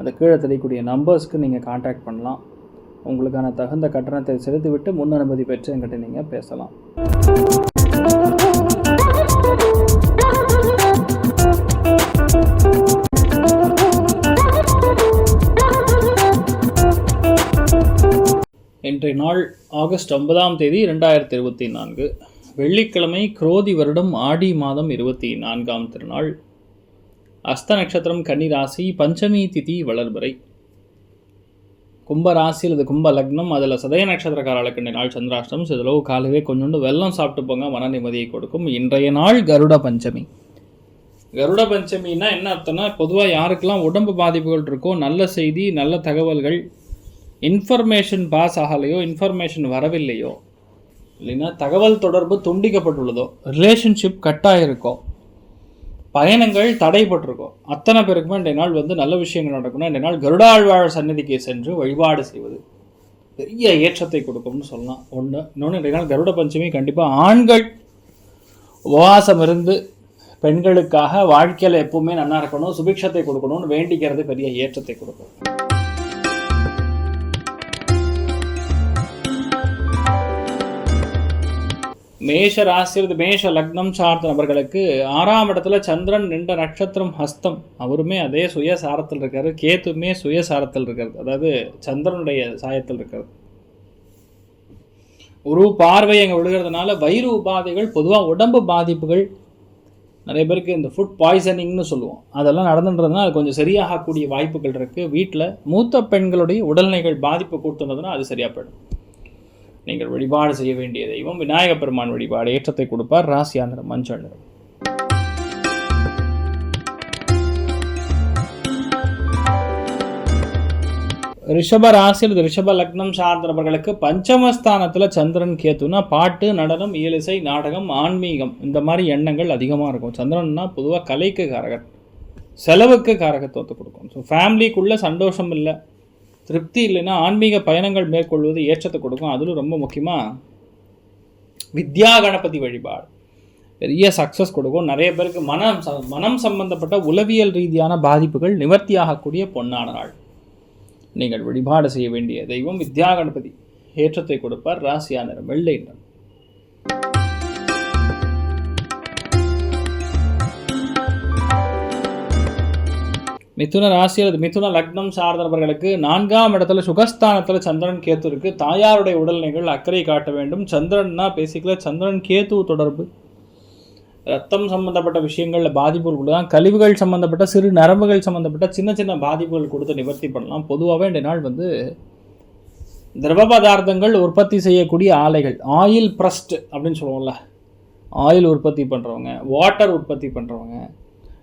அந்த கீழே தெரியக்கூடிய நம்பர்ஸ்க்கு நீங்கள் காண்டாக்ட் பண்ணலாம். உங்களுக்கான தகுந்த கட்டணத்தை செலுத்திவிட்டு முன் அனுமதி பெற்று என்கிட்ட நீங்கள் பேசலாம். இன்றைய நாள் ஆகஸ்ட் ஒன்பதாம் தேதி இரண்டாயிரத்தி இருபத்தி நான்கு. வெள்ளிக்கிழமை குரோதி வருடம் ஆடி மாதம் இருபத்தி நான்காம் திருநாள். அஸ்த நட்சத்திரம் கன்னி ராசி பஞ்சமி திதி வளர்பறை. கும்ப ராசி அல்லது கும்ப லக்னம் அதில் சதய நட்சத்திரக்காரர்களுக்கு இந்த நாள் சந்திராஷ்டம் சிதளவு காலவே கொஞ்சோண்டு வெள்ளம் சாப்பிட்டு போங்க மன நிம்மதியை கொடுக்கும். இன்றைய நாள் கருட பஞ்சமி. கருட பஞ்சமின்னா என்ன அர்த்தம்னா பொதுவாக யாருக்கெல்லாம் உடம்பு பாதிப்புகள் இருக்கோ நல்ல செய்தி நல்ல தகவல்கள் இன்ஃபர்மேஷன் பாஸ் ஆகலையோ இன்ஃபர்மேஷன் வரவில்லையோ இல்லைன்னா தகவல் தொடர்பு துண்டிக்கப்பட்டுள்ளதோ ரிலேஷன்ஷிப் கட்டாயிருக்கோ பயணங்கள் தடைபட்டிருக்கும். அத்தனை பேருக்குமே இன்றைய நாள் வந்து நல்ல விஷயங்கள் நடக்கணும் இன்றைய நாள் கருடாழ்வாழ் சந்நிதிக்கு சென்று வழிபாடு செய்வது பெரிய ஏற்றத்தை கொடுக்கும்னு சொல்லலாம். ஒன்று இன்னொன்று இன்றைய நாள் கருட பஞ்சமி கண்டிப்பாக ஆண்கள் உபவாசம் இருந்து பெண்களுக்காக வாழ்க்கையில் எப்பவுமே நல்லா இருக்கணும் சுபிக்ஷத்தை கொடுக்கணும்னு வேண்டிக்கிறது பெரிய ஏற்றத்தை கொடுக்கும். மேஷ ராசி மேஷ லக்னம் சார்ந்த நபர்களுக்கு ஆறாம் இடத்துல சந்திரன் நின்ற நட்சத்திரம் ஹஸ்தம். அவருமே அதே சுயசாரத்தில் இருக்காரு. கேத்துமே சுயசாரத்தில் இருக்கிறது அதாவது சந்திரனுடைய சாயத்தில் இருக்கிறது ஒரு பார்வை அங்கே விழுகிறதுனால வயிறு உபாதைகள் பொதுவாக உடம்பு பாதிப்புகள். நிறைய பேருக்கு இந்த ஃபுட் பாய்சனிங்னு சொல்லுவோம். அதெல்லாம் நடந்துன்றதுனா அது கொஞ்சம் சரியாகக்கூடிய வாய்ப்புகள் இருக்குது வீட்டில் மூத்த பெண்களுடைய உடல்நிலைகள் பாதிப்பு கொடுத்துருந்ததுன்னா அது சரியாக போயிடும். நீங்கள் வழிபாடு செய்ய வேண்டிய தெய்வம் விநாயக பெருமான் வழிபாடு ஏற்றத்தை கொடுப்பார். ராசியா நிறம் மஞ்சள் நிறம். ரிஷப ராசி அல்லது ரிஷப லக்னம் சார்ந்தவர்களுக்கு பஞ்சமஸ்தானத்தில் சந்திரன் கேத்துனா பாட்டு நடனம் இயலிசை நாடகம் ஆன்மீகம் இந்த மாதிரி எண்ணங்கள் அதிகமாக இருக்கும். சந்திரன்னா பொதுவாக கலைக்கு காரகர் செலவுக்கு காரகத்துவத்தை கொடுக்கும். ஸோ ஃபேமிலிக்குள்ளே சந்தோஷம் இல்லை. திருப்தி இல்லைன்னா ஆன்மீக பயணங்கள் மேற்கொள்வது ஏற்றத்தை கொடுக்கும். அதிலும் ரொம்ப முக்கியமாக வித்யா கணபதி வழிபாடு. பெரிய சக்ஸஸ் கொடுக்கும். நிறைய பேருக்கு மனம் ச- மனம் சம்பந்தப்பட்ட உளவியல் ரீதியான பாதிப்புகள் நிவர்த்தியாகக்கூடிய பொன்னான நாள் நீங்கள் வழிபாடு செய்ய வேண்டிய தெய்வம் வித்யா கணபதி ஏற்றத்தை கொடுப்பார். ராசியா வெள்ளை நிறம். மிதுன ராசி அல்லது மிதுன லக்னம் சார்ந்தவர்களுக்கு நான்காம் இடத்துல சுகஸ்தானத்தில் சந்திரன் கேத்து இருக்கு. தாயாருடைய உடல்நிலைகள் அக்கறை காட்ட வேண்டும். சந்திரன்னா பேசிக்கல சந்திரன் கேத்து தொடர்பு. ரத்தம் சம்பந்தப்பட்ட விஷயங்களில் பாதிப்புகள் கொடுக்கலாம். கழிவுகள் சம்மந்தப்பட்ட சிறு நரம்புகள் சம்மந்தப்பட்ட சின்ன சின்ன பாதிப்புகள் கொடுத்து நிவர்த்தி பண்ணலாம். பொதுவாகவே இந்த நாள் வந்து திரவ பதார்த்தங்கள் உற்பத்தி செய்யக்கூடிய ஆலைகள். ஆயில் ப்ரஸ்ட் அப்படின்னு சொல்லுவோம்ல. ஆயில் உற்பத்தி பண்ணுறவங்க வாட்டர் உற்பத்தி பண்ணுறவங்க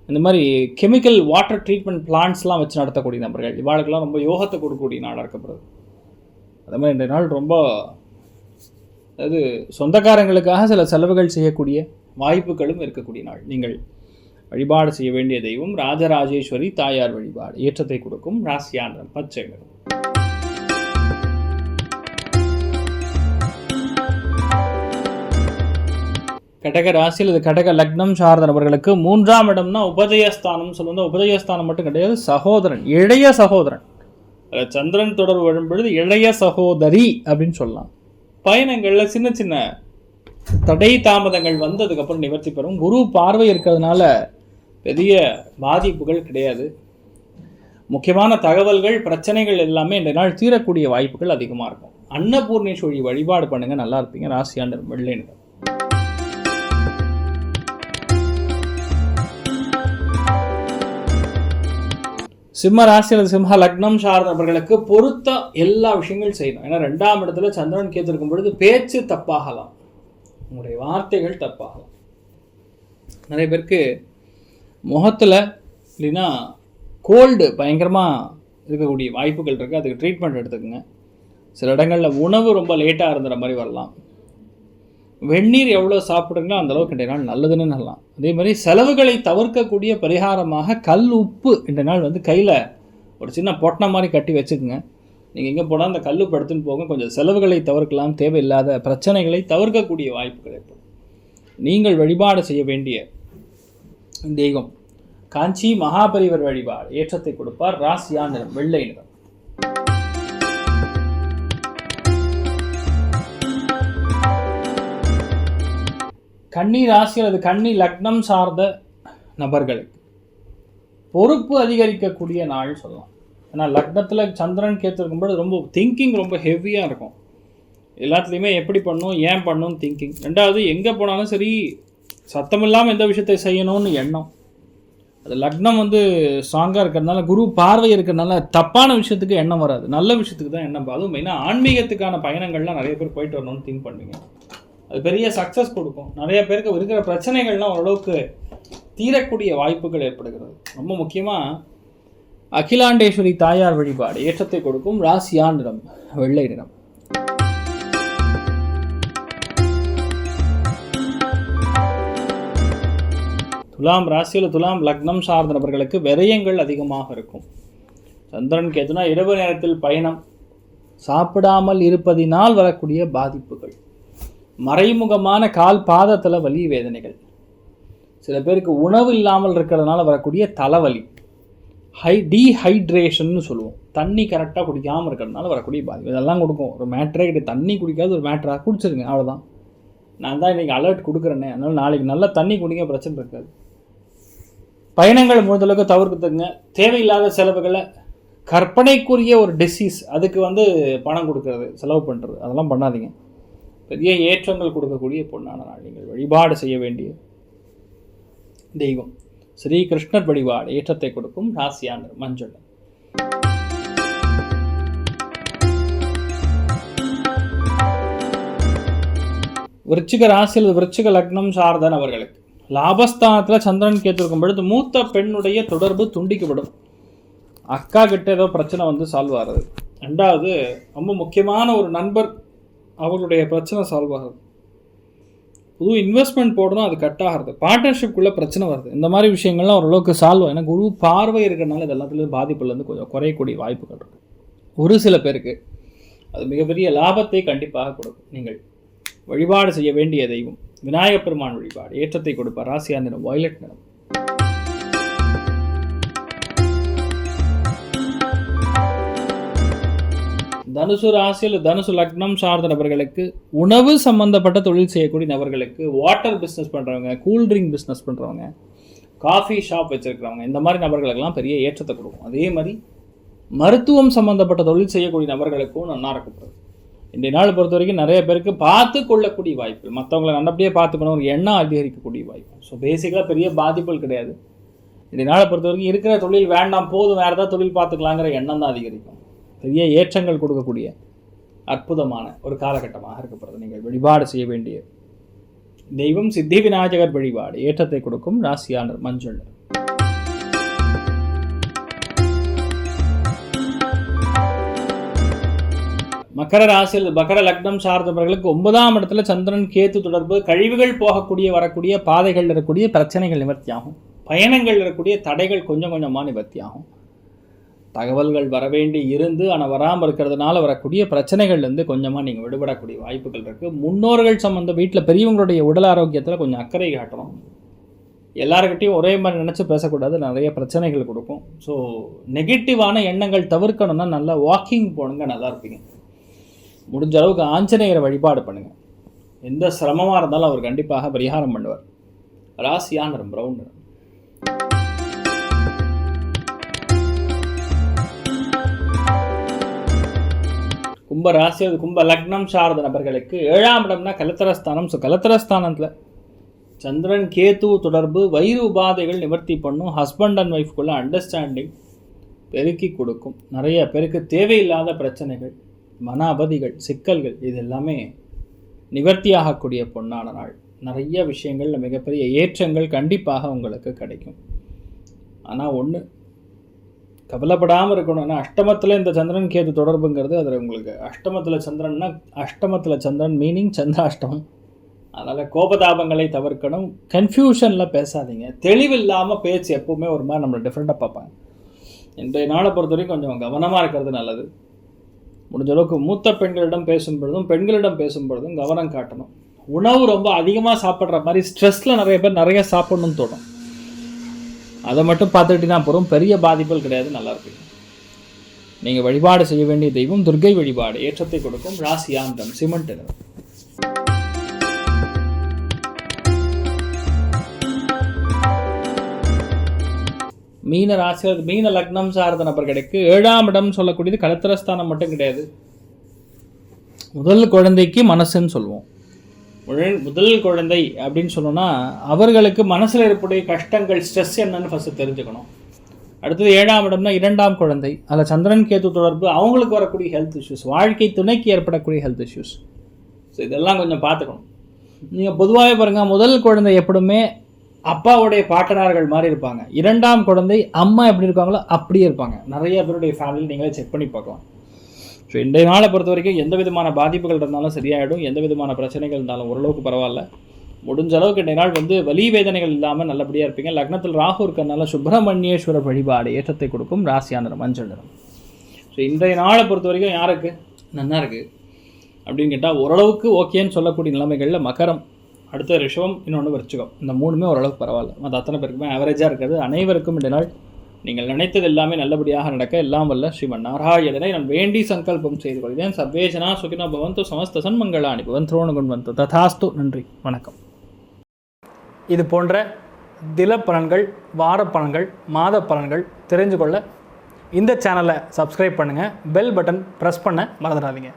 இந்த மாதிரி கெமிக்கல் வாட்டர் ட்ரீட்மெண்ட் பிளான்ட்ஸ்லாம் வச்சு நடத்தக்கூடிய நபர்கள் இவாளுக்கெல்லாம் ரொம்ப யோகத்தை கொடுக்கக்கூடிய நாடாக இருக்கப்படுது அதே மாதிரி இந்த நாள் ரொம்ப அதாவது சொந்தக்காரங்களுக்காக சில செலவுகள் செய்யக்கூடிய வாய்ப்புகளும் இருக்கக்கூடிய நாள். நீங்கள் வழிபாடு செய்ய வேண்டிய தெய்வம் ராஜராஜேஸ்வரி தாயார் வழிபாடு ஏற்றத்தை கொடுக்கும் ராசியான பச்சை நிறம். கடக ராசியில் இது கடக லக்னம் சார்ந்த நபர்களுக்கு மூன்றாம் இடம்னா உபதயஸ்தானம் சொல்லுவாங்க உபதயஸ்தானம் மட்டும் கிடையாது சகோதரன் இளைய சகோதரன். அதில் சந்திரன் தொடர்பு வரும்பொழுது இளைய சகோதரி அப்படின்னு சொல்லலாம். பயணங்களில் சின்ன சின்ன தடை தாமதங்கள் வந்து அதுக்கப்புறம் நிவர்த்தி பெறும். குரு பார்வை இருக்கிறதுனால பெரிய பாதிப்புகள் கிடையாது. முக்கியமான தகவல்கள் பிரச்சனைகள் எல்லாமே இந்த நாள் தீரக்கூடிய வாய்ப்புகள் அதிகமாக இருக்கும். அன்னபூர்ணேஸ்வரி வழிபாடு பண்ணுங்கள் நல்லா இருப்பீங்க. ராசியாண்டர் வெள்ளை நிறம் சிம்ம ராசி அல்லது சிம்ம லக்னம் சார்ந்தவர்களுக்கு பொருத்த எல்லா விஷயங்களும் செய்யணும். ஏன்னா ரெண்டாம் இடத்துல சந்திரன் கேத்து இருக்கும் பொழுது பேச்சு தப்பாகலாம். உங்களுடைய வார்த்தைகள் தப்பாகலாம். நிறைய பேருக்கு முகத்தில் இல்லைன்னா கோல்டு பயங்கரமாக இருக்கக்கூடிய வாய்ப்புகள் இருக்குது அதுக்கு ட்ரீட்மெண்ட் எடுத்துக்கோங்க. சில இடங்களில் உணவு ரொம்ப லேட்டாக இருந்துற மாதிரி வரலாம். வெந்நீர் எவ்வளோ சாப்பிடுங்களோ அந்தளவுக்கு இன்றைய நாள் நல்லதுன்னு சொல்லலாம். அதே மாதிரி செலவுகளை தவிர்க்கக்கூடிய பரிகாரமாக கல் உப்பு இன்றைய நாள் வந்து கையில் ஒரு சின்ன பொட்டனை மாதிரி கட்டி வச்சுக்கோங்க. நீங்கள் எங்கே போனால் அந்த கல் உப்பு எடுத்துன்னு போங்க. கொஞ்சம் செலவுகளை தவிர்க்கலாம். தேவையில்லாத பிரச்சனைகளை தவிர்க்கக்கூடிய வாய்ப்புகள் ஏற்படும். நீங்கள் வழிபாடு செய்ய வேண்டிய தெய்வம். காஞ்சி மகாபரிவர் வழிபாடு ஏற்றத்தை கொடுப்பார். ராசியா நிறம் வெள்ளை நிறம். கன்னி ராசி அல்லது கன்னி லக்னம் சார்ந்த நபர்களுக்கு பொறுப்பு அதிகரிக்கக்கூடிய நாள் சொல்லலாம். ஏன்னா லக்னத்தில் சந்திரன் கேத்துருக்கும்போது ரொம்ப திங்கிங் ரொம்ப ஹெவியாக இருக்கும். எல்லாத்துலேயுமே எப்படி பண்ணணும் ஏன் பண்ணணும் திங்கிங் ரெண்டாவது எங்கே போனாலும் சரி சத்தமில்லாமல் எந்த விஷயத்தை செய்யணும்னு எண்ணம். அது லக்னம் வந்து ஸ்ட்ராங்காக இருக்கிறதுனால குரு பார்வை இருக்கிறதுனால தப்பான விஷயத்துக்கு எண்ணம் வராது. நல்ல விஷயத்துக்கு தான் எண்ணம். அதுவும் மெயினாக ஆன்மீகத்துக்கான பயணங்கள்லாம் நிறைய பேர் போயிட்டு வரணும்னு திங்க் பண்ணுவீங்க. அது பெரிய சக்ஸஸ் கொடுக்கும். நிறைய பேருக்கு இருக்கிற பிரச்சனைகள்லாம் ஓரளவுக்கு தீரக்கூடிய வாய்ப்புகள் ஏற்படுகிறது. ரொம்ப முக்கியமாக அகிலாண்டேஸ்வரி தாயார் வழிபாடு ஏற்றத்தை கொடுக்கும் ராசியா நிறம் வெள்ளை நிறம். துலாம் ராசியில் துலாம் லக்னம் சார்ந்த நபர்களுக்கு விரயங்கள் அதிகமாக இருக்கும். சந்திரன் கேதுனா இரவு நேரத்தில் பயணம். சாப்பிடாமல் இருப்பதினால் வரக்கூடிய பாதிப்புகள். மறைமுகமான கால் பாதத்தில் வலி வேதனைகள். சில பேருக்கு உணவு இல்லாமல் இருக்கிறதுனால வரக்கூடிய தலைவலி. ஹை டீஹைட்ரேஷன்னு சொல்லுவோம். தண்ணி கரெக்டாக குடிக்காமல் இருக்கிறதுனால வரக்கூடிய பாதிப்பு. இதெல்லாம் கொடுக்கும். ஒரு மேட்ரே கிடையாது. தண்ணி குடிக்காது ஒரு மேட்ராக குடிச்சிருங்க. அவ்வளோதான் நான் தான் இன்றைக்கி அலர்ட் கொடுக்குறேனே. அதனால் நாளைக்கு நல்லா தண்ணி குடிங்க பிரச்சனை இருக்காது. பயணங்கள் முடிந்தளவுக்கு தவிர்த்துங்க தேவையில்லாத செலவுகளை கற்பனைக்குரிய ஒரு டிசீஸ் அதுக்கு வந்து பணம் கொடுக்கறது செலவு பண்ணுறது அதெல்லாம் பண்ணாதீங்க. பெரிய ஏற்றங்கள் கொடுக்கக்கூடிய பொன்னான நாள்? நீங்கள் வழிபாடு செய்ய வேண்டிய தெய்வம். ஸ்ரீ கிருஷ்ணர் வழிபாடு ஏற்றத்தை கொடுக்கும் ராசியானர் மஞ்சள். விருச்சிக ராசியில் விருச்சிக லக்னம் சார்ந்த நபர்களுக்கு லாபஸ்தானத்தில் சந்திரன் கேட்டிருக்கும் பொழுது மூத்த பெண்ணுடைய தொடர்பு துண்டிக்கப்படும். அக்கா கிட்ட ஏதோ பிரச்சனை வந்து சால்வ் ஆகிறது ரெண்டாவது ரொம்ப முக்கியமான ஒரு நண்பர் அவர்களுடைய பிரச்சனை சால்வ் ஆகுது. புது இன்வெஸ்ட்மெண்ட் போடணும் அது கட் ஆகிறது பார்ட்னர்ஷிப்குள்ளே பிரச்சனை வருது. இந்த மாதிரி விஷயங்கள்லாம் ஓரளவுக்கு சால்வ் ஏன்னா குரு பார்வை இருக்கிறனால இது எல்லாத்துலேயும் பாதிப்புலேருந்து கொஞ்சம் குறையக்கூடிய வாய்ப்புகள் இருக்குது ஒரு சில பேருக்கு அது மிகப்பெரிய லாபத்தை கண்டிப்பாக கொடுக்கும். நீங்கள் வழிபாடு செய்ய வேண்டிய தெய்வம் விநாயகப் பெருமான் வழிபாடு ஏற்றத்தை கொடுப்பார் ராசியா நிறம் வயலட் நிறம். தனுசு ராசியில் தனுசு லக்னம் சார்ந்த நபர்களுக்கு உணவு சம்பந்தப்பட்ட தொழில் செய்யக்கூடிய நபர்களுக்கு வாட்டர் பிஸ்னஸ் பண்ணுறவங்க கூல் ட்ரிங்க் பிஸ்னஸ் பண்ணுறவங்க காஃபி ஷாப் வச்சுருக்கிறவங்க இந்த மாதிரி நபர்களுக்கெல்லாம் பெரிய ஏற்றத்தை கொடுக்கும். அதே மாதிரி மருத்துவம் சம்மந்தப்பட்ட தொழில் செய்யக்கூடிய நபர்களுக்கும் நல்லா இருக்கப்படுது இன்றைய நாள் பொறுத்த வரைக்கும் நிறைய பேருக்கு பார்த்து கொள்ளக்கூடிய வாய்ப்பு மற்றவங்களை நல்லபடியாக பார்த்துக்கணும் ஒரு எண்ணம் அதிகரிக்கக்கூடிய வாய்ப்பு. ஸோ பேசிக்கலாக பெரிய பாதிப்புகள் கிடையாது. இன்றைய நாளை பொறுத்த வரைக்கும் இருக்கிற தொழில் வேண்டாம் போதும் வேறு ஏதாவது தொழில் பார்த்துக்கலாங்கிற எண்ணம் தான் அதிகரிக்கும். பெரிய ஏற்றங்கள் கொடுக்கக்கூடிய அற்புதமான ஒரு காலகட்டமாக இருக்கப்படுது நீங்கள் வழிபாடு செய்ய வேண்டிய தெய்வம் சித்தி விநாயகர் வழிபாடு ஏற்றத்தை கொடுக்கும் ராசியானர் மஞ்சள். மகர ராசியில் மகர லக்னம் சார்ந்தவர்களுக்கு ஒன்பதாம் இடத்துல சந்திரன் கேத்து தொடர்பு கழிவுகள் போகக்கூடிய வரக்கூடிய பாதைகள் இருக்கக்கூடிய பிரச்சனைகள் நிவர்த்தியாகும். பயணங்கள் இருக்கக்கூடிய தடைகள் கொஞ்சம் கொஞ்சமாக நிவர்த்தியாகும். தகவல்கள் வரவேண்டி இருந்து ஆனால் வராமல் இருக்கிறதுனால வரக்கூடிய பிரச்சனைகள்லேருந்து கொஞ்சமாக நீங்கள் விடுபடக்கூடிய வாய்ப்புகள் இருக்குது முன்னோர்கள் சம்மந்த வீட்டில் பெரியவங்களுடைய உடல் ஆரோக்கியத்தில் கொஞ்சம் அக்கறை காட்டணும். எல்லாருக்கிட்டையும் ஒரே மாதிரி நினச்சி பேசக்கூடாது நிறைய பிரச்சனைகள் கொடுக்கும். ஸோ நெகட்டிவான எண்ணங்கள் தவிர்க்கணும்னா நல்லா வாக்கிங் போனுங்க நல்லா இருப்பீங்க. முடிஞ்ச அளவுக்கு ஆஞ்சநேயரை வழிபாடு பண்ணுங்கள் எந்த சிரமமாக இருந்தாலும் அவர் கண்டிப்பாக பரிகாரம் பண்ணுவார். ராசியா நிறம் நிறம் கும்ப ராசி அது கும்ப லக்னம் சார்ந்த நபர்களுக்கு ஏழாம் இடம்னா கலத்தரஸ்தானம். ஸோ கலத்தரஸ்தானத்தில் சந்திரன் கேது தொடர்பு வயிறு உபாதைகள் நிவர்த்தி பண்ணும். ஹஸ்பண்ட் அண்ட் ஒய்ஃப்குள்ளே அண்டர்ஸ்டாண்டிங் பெருக்கி கொடுக்கும். நிறைய பேருக்கு தேவையில்லாத பிரச்சனைகள் மன அவதிகள் சிக்கல்கள் இது எல்லாமே நிவர்த்தியாகக்கூடிய பொன்னான நாள். நிறைய விஷயங்களில் மிகப்பெரிய ஏற்றங்கள் கண்டிப்பாக உங்களுக்கு கிடைக்கும். ஆனால் ஒன்று கவலைப்படாமல் இருக்கணும்னா அஷ்டமத்தில் இந்த சந்திரன் கேது தொடர்புங்கிறது அதில் உங்களுக்கு அஷ்டமத்தில் சந்திரன்னா அஷ்டமத்தில் சந்திரன் மீனிங் சந்திராஷ்டமம். அதனால் கோபதாபங்களை தவிர்க்கணும். கன்ஃபியூஷனில் பேசாதீங்க. தெளிவில்லாமல் பேச்சு எப்போவுமே ஒரு மாதிரி நம்மளை டிஃப்ரெண்ட்டாக பார்ப்பாங்க. இன்றைய நாளை பொறுத்த வரைக்கும் கொஞ்சம் கவனமாக இருக்கிறது நல்லது. முடிஞ்ச அளவுக்கு மூத்த பெண்களிடம் பேசும் பொழுதும் பெண்களிடம் பேசும் பொழுதும் கவனம் காட்டணும். உணவு ரொம்ப அதிகமாக சாப்பிட்ற மாதிரி ஸ்ட்ரெஸ்ஸில் நிறைய பேர் நிறைய சாப்பிடணும்னு தோணும். அதை மட்டும் பார்த்துக்கிட்டீங்கன்னா போகிறோம் பெரிய பாதிப்புகள் கிடையாது நல்லா இருக்கு நீங்கள் வழிபாடு செய்ய வேண்டிய தெய்வம் துர்க்கை வழிபாடு ஏற்றத்தை கொடுக்கும் ராசியாந்தம் சிமெண்ட் நிறம். மீன ராசி மீன லக்னம் சார்ந்த நபர்களுக்கு ஏழாம் இடம் சொல்லக்கூடியது கலத்திரஸ்தானம் மட்டும் கிடையாது. முதல் குழந்தைக்கு மனசுன்னு சொல்லுவோம். முதல் முதல் குழந்தை அப்படின்னு சொன்னோன்னா அவர்களுக்கு மனசில் இருக்கக்கூடிய கஷ்டங்கள் ஸ்ட்ரெஸ் என்னன்னு ஃபஸ்ட்டு தெரிஞ்சுக்கணும். அடுத்தது ஏழாம் இடம்னா இரண்டாம் குழந்தை. அதில் சந்திரன் கேத்து தொடர்பு அவங்களுக்கு வரக்கூடிய ஹெல்த் இஷ்யூஸ் வாழ்க்கை துணைக்கு ஏற்படக்கூடிய ஹெல்த் இஷ்யூஸ் ஸோ இதெல்லாம் கொஞ்சம் பார்த்துக்கணும். நீங்கள் பொதுவாகவே பாருங்கள் முதல் குழந்தை எப்படியுமே அப்பாவுடைய பாட்டனார்கள் மாதிரி இருப்பாங்க. இரண்டாம் குழந்தை அம்மா எப்படி இருக்காங்களோ அப்படியே இருப்பாங்க. நிறைய பேருடைய ஃபேமிலி நீங்களே செக் பண்ணி பார்க்கலாம். ஸோ இன்றைய நாளை பொறுத்த வரைக்கும் எந்த விதமான பாதிப்புகள் இருந்தாலும் சரியாயிடும். எந்த விதமான பிரச்சனைகள் இருந்தாலும் ஓரளவுக்கு பரவாயில்ல. முடிஞ்ச அளவுக்கு இன்றைய நாள் வந்து வலி வேதனைகள் இல்லாமல் நல்லபடியாக இருப்பீங்க. லக்னத்தில் ராகு இருக்கிறதுனால சுப்பிரமணியேஸ்வரர் வழிபாடு ஏற்றத்தை கொடுக்கும் ராசியான மஞ்சள் நிறம். ஸோ இன்றைய நாளை பொறுத்த வரைக்கும் யாருக்கு? நல்லா இருக்குது அப்படின்னு கேட்டால் ஓரளவுக்கு ஓகேன்னு சொல்லக்கூடிய நிலைமைகளில் மகரம் அடுத்த ரிஷபம் இன்னொன்று விருச்சிகம். இந்த மூணுமே ஓரளவுக்கு பரவாயில்ல. மற்ற அத்தனை பேருக்குமே ஆவரேஜாக இருக்கிறது. அனைவருக்கும் இந்த நாள் நீங்கள் நினைத்தது எல்லாமே நல்லபடியாக நடக்க எல்லாம் வல்ல ஸ்ரீமன் நாராயணனை நான் வேண்டி சங்கல்பம் செய்து கொள்கிறேன். சர்வேஜனா சுகினா பவந்து சமஸ்த சன்மங்களாணி பவன் துரோணுகுண்வந்து ததாஸ்து. நன்றி. வணக்கம். இது போன்ற தில பலன்கள் வார பலன்கள் மாத பலன்கள் தெரிஞ்சு கொள்ள இந்த சேனலை சப்ஸ்கிரைப் பண்ணுங்கள் பெல் பட்டன் ப்ரெஸ் பண்ண மறந்துடாதீங்க.